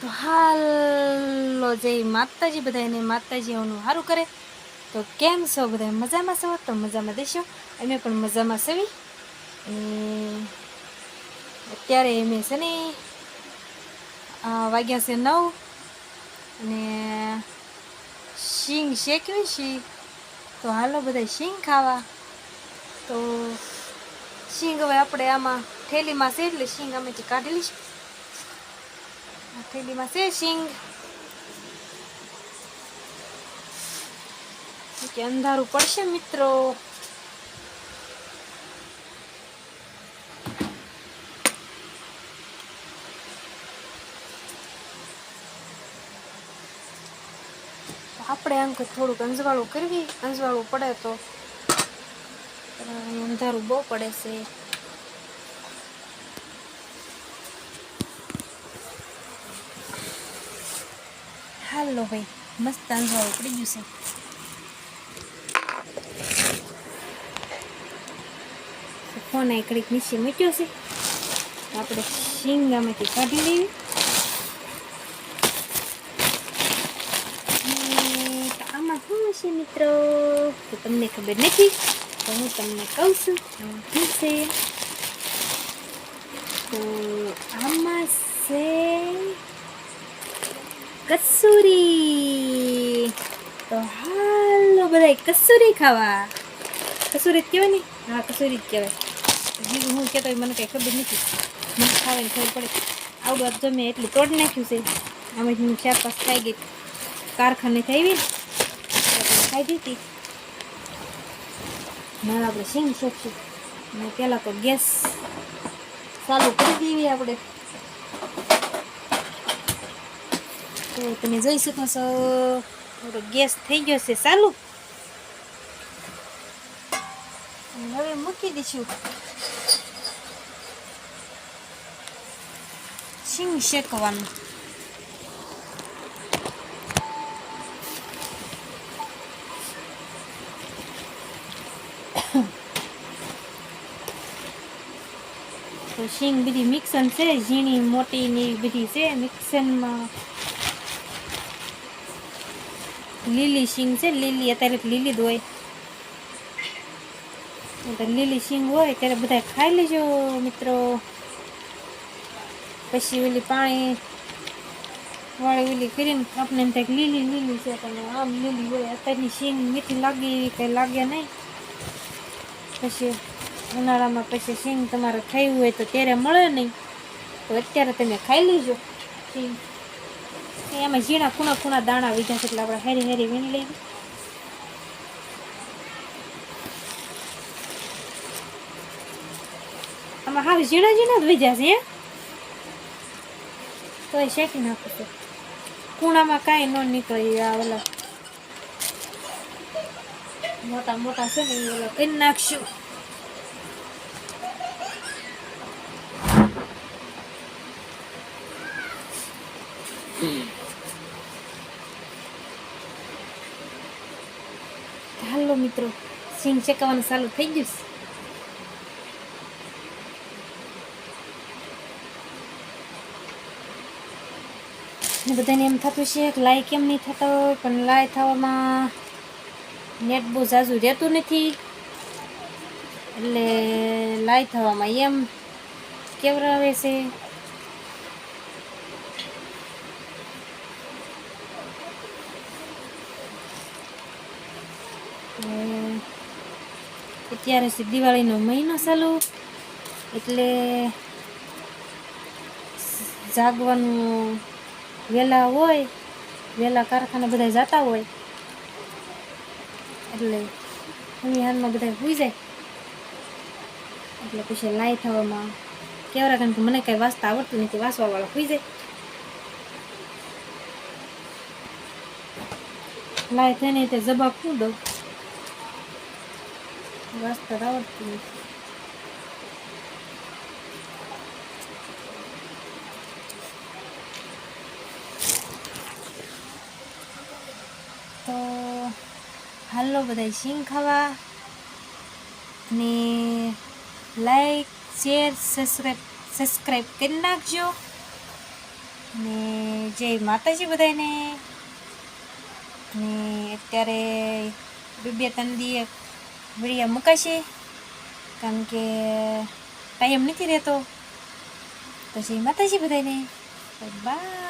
તો હાલો જય માતાજી બધાને માતાજી એનું સારું કરે. તો કેમ છો બધા મજામાં છો? તો મજામાં દેશો. અમે પણ મજામાં સવી અત્યારે અમે છે ને વાગ્યા છે નવ અને શીંગ શેકવી છે. તો હાલો બધા શીંગ ખાવા. તો શીંગ હવે આપણે આમાં થેલીમાં છે એટલે શીંગ અમે કાઢી લઈશું છે શીંગ કે અંધારું પડશે મિત્રો આપણે આમ થોડુંક અંજવાળું કરવી અંજવાળું પડે તો અંધારું બહુ પડે છે હાલો ભાઈ, મસ્ત અંજવાળું પડી ગયું છે. ફોન આ કડીક નીચે મૂક્યો છે. આપણે શીંગામાંથી કાઢી લેવી. આમાં શું હશે મિત્રો? તો તમને ખબર નથી, તો હું તમને કહું છું શું છે. તો આમાં છે કસૂરી તો હાલો બધા કસૂરી ખાવા. કસૂરી જ કહેવાય ને? હા કસૂરી જ કહેવાય. હું કહેતો મને કંઈ ખબર નથી. મને ખાવાની ખબર પડે. આવડું આપ મેં એટલું તોડ નાખ્યું છે. આમાં હું ચાર પાસ ખાઈ ગઈ. કારખાને એટલે ખાઈ દીધી ના આપણે સિંગ શકશું અને પહેલાં તો ગેસ ચાલુ કરી દેવી આપણે. તો તમે જોઈ શકો છો, થોડો ગેસ થઈ ગયો છે ચાલુ. હવે મૂકી દઈશું. સિંગ શેકવાનું. તો સિંગ બધી મિક્સન છે, ઝીણી, મોટી ને બધી છે. મિક્સનમાં લીલી સિંગ છે, લીલી અત્યારે લીલી જ હોય. તો લીલી સિંગ હોય ત્યારે બધા ખાઈ લેજો મિત્રો. પછી ઓલી પાણી વાળી ઓલી કરીને આપણે એમ થાય લીલી લીલી છે પણ આમ લીલી હોય. અત્યારની શીંગ મીઠી લાગી, કંઈ લાગે નહીં. પછી ઉનાળામાં પછી સિંગ તમારે ખાઈ હોય તો ત્યારે મળે નહીં. તો અત્યારે તમે ખાઈ લેજો સિંગ એમાં ઝીણા ખૂણા ખૂણા દાણા વીજા છે એટલે આપણે હેરી હેરી વીણી લઈએ. આમાં હાવ ઝીણા ઝીણા જ વીજા છે? તો એ શેકી નાખું ખૂણામાં કાંઈ ન નીકળી આ ઓલા. મોટા મોટા છે ને ઓલા. નાખશું હાલો મિત્રો સિંગ શેકાવાનું ચાલુ થઈ ગયું છે. ને બધાને એમ થતું છે કે લાય કેમ નહીં થતા હોય, પણ લાઈ થવામાં નેટ બહુ ઝાઝુ રહેતું નથી. એટલે લાઈ થવામાં એમ કેવરાવે છે. અત્યારે છે દિવાળીનો મહિનો ચાલુ. એટલે જાગવાનું વહેલા હોય વહેલા કારખાના બધા જતા હોય. એટલે એની હાલમાં બધા સુઈ જાય. એટલે પછી લાઈ થવામાં કેવરા, કારણ કે મને કાંઈ વાંચતા આવડતું નથી વાંચવાવાળા સુઈ જાય. લાઈ થઈને તે જવાબ શું દઉં? વાંચતા તો આવડતું તો હાલો બધા સિંગ ખાવા ને લાઈક શેર સબસ્ક્રાઈબ સબસ્ક્રાઈબ કરી નાખજો ને જય માતાજી બધાને ને અત્યારે બે ત્રણ દી વિડીયા મુકાશે કારણ કે ટાઈમ નથી રહેતો પછી માતાજી બધાને બાય